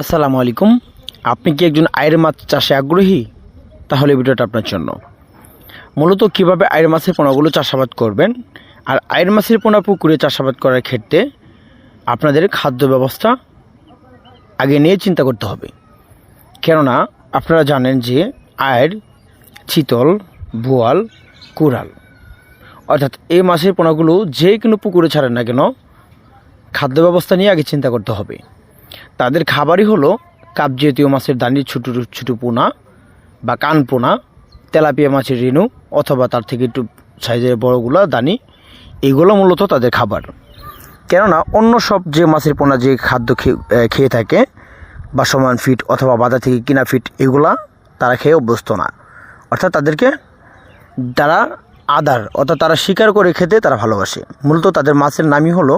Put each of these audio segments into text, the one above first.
আসসালামু আলাইকুম। আপনি কি একজন আয়ের মাছ চাষে আগ্রহী? তাহলে ভিডিওটা আপনার জন্য। মূলত কীভাবে আয়ের মাছের পোনাগুলো চাষাবাদ করবেন আর আয়ের মাছের পোনা পুকুরে চাষাবাদ করার ক্ষেত্রে আপনাদের খাদ্য ব্যবস্থা আগে নিয়ে চিন্তা করতে হবে। কেননা আপনারা জানেন যে আয়ের চিতল, বোয়াল, কুড়াল, অর্থাৎ এই মাছের পোনাগুলো যে কোনো পুকুরে ছাড়েন না কেন, খাদ্য ব্যবস্থা নিয়ে আগে চিন্তা করতে হবে। তাদের খাবারই হলো কাপ জাতীয় মাছের দানি, ছোটো ছোটো পোনা বা কান পোনা, তেলাপিয়া মাছের রেণু অথবা তার থেকে একটু সাইজের বড়গুলো দানি। এগুলো মূলত তাদের খাবার। কেননা অন্য সব যে মাছের পোনা, যে খাদ্য খেয়ে থাকে, বা সমান ফিট অথবা বাজার থেকে কিনা ফিট, এগুলা তারা খেয়ে অভ্যস্ত না। অর্থাৎ তাদেরকে, তারা আদার, অর্থাৎ তারা শিকার করে খেতে তারা ভালোবাসে। মূলত তাদের মাছের নামই হলো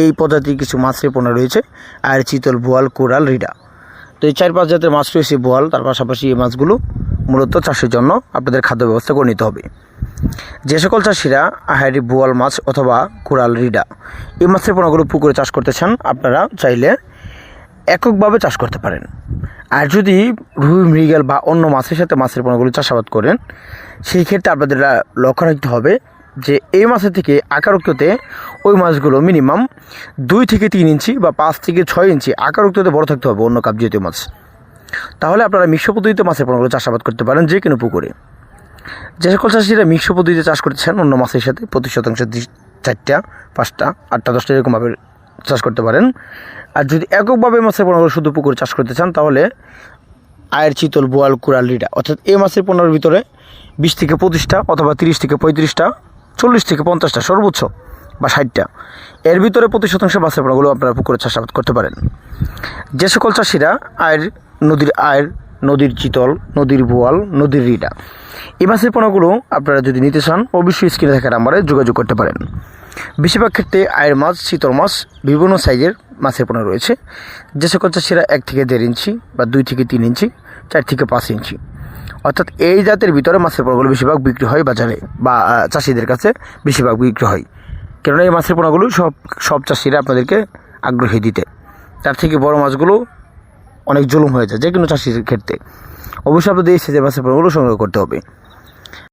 এই প্রজাতির কিছু মাছের পোনা রয়েছে, আর চিতল বোয়াল, কোরাল, রিডা। তো এই চার পাঁচ জাতের মাছ রয়েছে বোয়াল, তার পাশাপাশি এই মাছগুলো মূলত চাষের জন্য আপনাদের খাদ্য ব্যবস্থা করে নিতে হবে। যে সকল চাষিরা আহারি বোয়াল মাছ অথবা কোরাল, রিডা এই মাছের পোনাগুলো পুকুরে চাষ করতে চান, আপনারা চাইলে এককভাবে চাষ করতে পারেন। আর যদি রুই, মৃগেল বা অন্য মাছের সাথে মাছের পোনাগুলো চাষাবাদ করেন, সেই ক্ষেত্রে আপনাদের লক্ষ্য রাখতে হবে যে এই মাছের থেকে আকারুক্ততে ওই মাছগুলো মিনিমাম দুই থেকে তিন ইঞ্চি বা পাঁচ থেকে ছয় ইঞ্চি আকারুক্ততে বড় থাকতে হবে অন্য কাপ জাতীয় মাছ। তাহলে আপনারা মিশ্র পদ্ধতিতে মাছের পোনাগুলো চাষাবাদ করতে পারেন যে কোনো পুকুরে। যে সকল চাষিরা মিশ্র পদ্ধতিতে চাষ করতেছেন অন্য মাছের সাথে প্রতি শতাংশ চারটা, পাঁচটা, আটটা, দশটা এরকমভাবে চাষ করতে পারেন। আর যদি এককভাবে মাছের পোনাগুলো শুধু পুকুরে চাষ করতে চান, তাহলে আয়ের চিতল বোয়াল কুড়াল রিডা অর্থাৎ এই মাছের পোনার ভিতরে বিশ থেকে পঁচিশটা অথবা তিরিশ থেকে পঁয়ত্রিশটা, চল্লিশ থেকে পঞ্চাশটা সর্বোচ্চ বা ষাটটা। এর ভিতরে প্রতি শতাংশ মাছের পোনাগুলো আপনারা পুকুরে চাষাবাদ করতে পারেন। যে সকল চাষিরা আয়ের নদীর আয়ের, নদীর চিতল, নদীর বোয়াল, নদীর রিডা, এই মাছের পোনাগুলো আপনারা যদি নিতে চান, অবশ্যই স্ক্রিনে থাকা নাম্বারে যোগাযোগ করতে পারেন। বেশিরভাগ ক্ষেত্রে আয়ের মাছ, শীতল মাছ, বিভিন্ন সাইজের মাছের পোনা রয়েছে। যে সকল চাষিরা এক থেকে দেড় ইঞ্চি বা দুই থেকে তিন ইঞ্চি, চার থেকে পাঁচ ইঞ্চি। অর্থাৎ এই জাতের ভিতরে মাছের পোনাগুলো বেশিরভাগ বিক্রি হয় বাজারে বা চাষিদের কাছে বেশিরভাগ বিক্রি হয়। কেননা এই মাছের পোনাগুলো সব সব চাষিরা আপনাদেরকে আগ্রহী দিতে। তার থেকে বড় মাছগুলো অনেক জুলুম হয়ে যায় যে কোনো চাষির ক্ষেত্রে। অবশ্যই আপনাদের এই সাইজের মাছের পোনাগুলো সংগ্রহ করতে হবে।